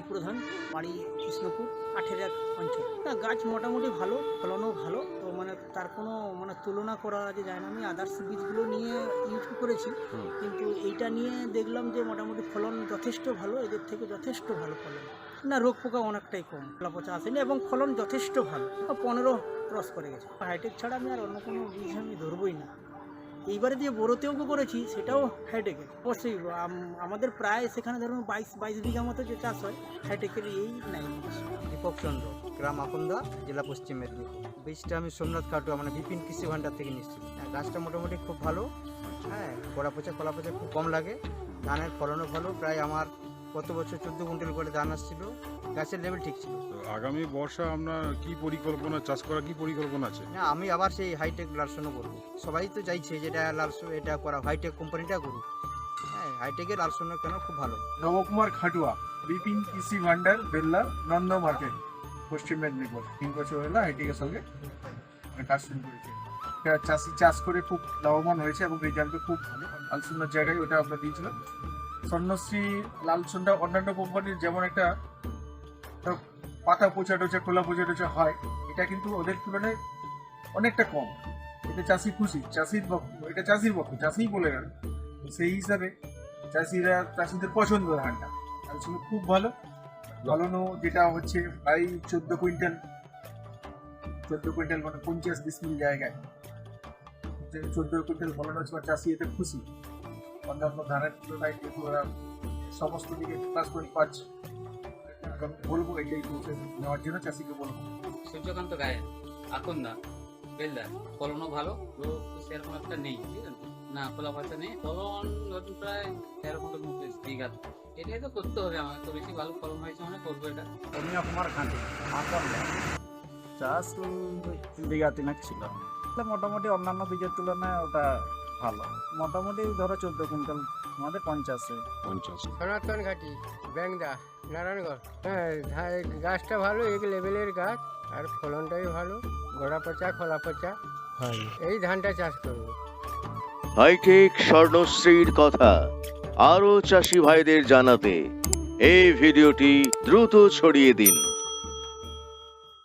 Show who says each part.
Speaker 1: বাড়ি প্রধান বাড়ি কৃষ্ণপুর আঠের এক অঞ্চল। না গাছ মোটামুটি ভালো ফলনও ভালো তো মানে তার কোনো মানে তুলনা করা যে যায় না। আমি আদার্স বীজগুলো নিয়ে ইউজ করেছি কিন্তু এইটা নিয়ে দেখলাম যে মোটামুটি ফলন যথেষ্ট ভালো এদের থেকে যথেষ্ট ভালো ফলন। না রোগ পোকা অনেকটাই কম পচা আসেনি এবং ফলন যথেষ্ট ভালো। পনেরো ক্রস করে গেছে। হাইটেক ছাড়া আমি আর অন্য কোনো বীজ আমি ধরবই না। এইবারে দিয়ে বড়োতেও করেছি সেটাও হাইটেকের অবশ্যই আমাদের প্রায় সেখানে ধরুন বাইশ বাইশ বিঘা মতো যে চাষ হয় হাইটেকের এই নাই।
Speaker 2: দীপক চন্দ্র গ্রাম আকন্দা জেলা পশ্চিম মেদিনীপুর। বীজটা আমি সোমনাথ কাটুয়া মানে বিপিন কৃষি ভাণ্ডার থেকে নিচ্ছি হ্যাঁ, গাছটা মোটামুটি খুব ভালো। হ্যাঁ গোড়া পচা কলা পচা খুব কম লাগে। ধানের ফলনও ভালো। প্রায় আমার গত বছর চোদ্দ কুইন্টাল করে ধান আসছিল। গাছের লেভেল ঠিক ছিল।
Speaker 3: তো আগামী বর্ষা আপনার কি পরিকল্পনা চাষ করা কি পরিকল্পনা আছে?
Speaker 2: না আমি আবার সেই হাইটেক লালসনও করব। সবাই তো চাইছে যেটা লালসন এটা করা হাইটেক কোম্পানিটা করুক। হ্যাঁ হাইটেকের লালসন কেন খুব ভালো?
Speaker 4: নবকুমার খাটুয়া বিপিন কৃষি ভান্ডার বেল্লা নন্দ মার্কেট পশ্চিম মেদিনীপুর। তিন বছর হলো আইটিকের সঙ্গে কাজ শুরু করেছে। চাষি চাষ করে খুব লাভবান হয়েছে এবং রেজাল্টও খুব ভালো লালসুন্নার জায়গায় ওটা আমরা দিয়েছিলাম। স্বর্ণশ্রী লালসুন্ডা অন্যান্য কোম্পানির যেমন একটা পাতা পচা টোচা খোলা পোচা টোচা হয়। এটা কিন্তু ওদের তুলনায় অনেকটা কম। এটা চাষি খুশি, চাষির পক্ষ, এটা চাষির পক্ষ, চাষিই বলে গেল। সেই হিসাবে চাষিরা, চাষিদের পছন্দ ধানটা আসলে খুব ভালো। ফলনও যেটা হচ্ছে প্রায় চোদ্দ কুইন্টাল চোদ্দ কুইন্টাল মানে পঞ্চাশ ডিসমিল জায়গায়। চোদ্দ কুইন্টাল ফলন হচ্ছে চাষি এতে খুশি। অন্যান্য ধানের তুলনায় ওরা সমস্ত দিকে প্লাস পয়েন্ট পাচ্ছে। বলব এটাই নেওয়ার জন্য চাষিকে বলব।
Speaker 5: সূর্যকান্ত গায়েন এখন না বেলদার ফলনও ভালো সেরকম একটা নেই ঠিক আছে না খোলা পাতা নেই ফলন ধরুন প্রায় তেরো কুইন্টাল মতো বিঘা এটাই তো করতে হবে আমার তো বেশি ভালো ফলন হয়েছে মানে করব এটা।
Speaker 6: অমিয়া কুমার খাঁটি চাষ বিঘা তিনেক ছিল। তা মোটামুটি অন্যান্য বীজের তুলনায় ওটা ভালো। মোটামুটি ধরো চোদ্দ কুইন্টাল আমাদের পঞ্চাশে
Speaker 3: পঞ্চাশ।
Speaker 7: সনাতন ঘাটি ব্যাংদা নারায়ণগড়। হ্যাঁ গাছটা ভালো এক লেভেলের গাছ আর ফলনটাই ভালো গোড়া পচা খোলা পচা। হয়। এই ধানটা চাষ করব।
Speaker 8: হাইটেক স্বর্ণশ্রীর কথা আরও চাষি ভাইদের জানাতে এই ভিডিওটি দ্রুত ছড়িয়ে দিন।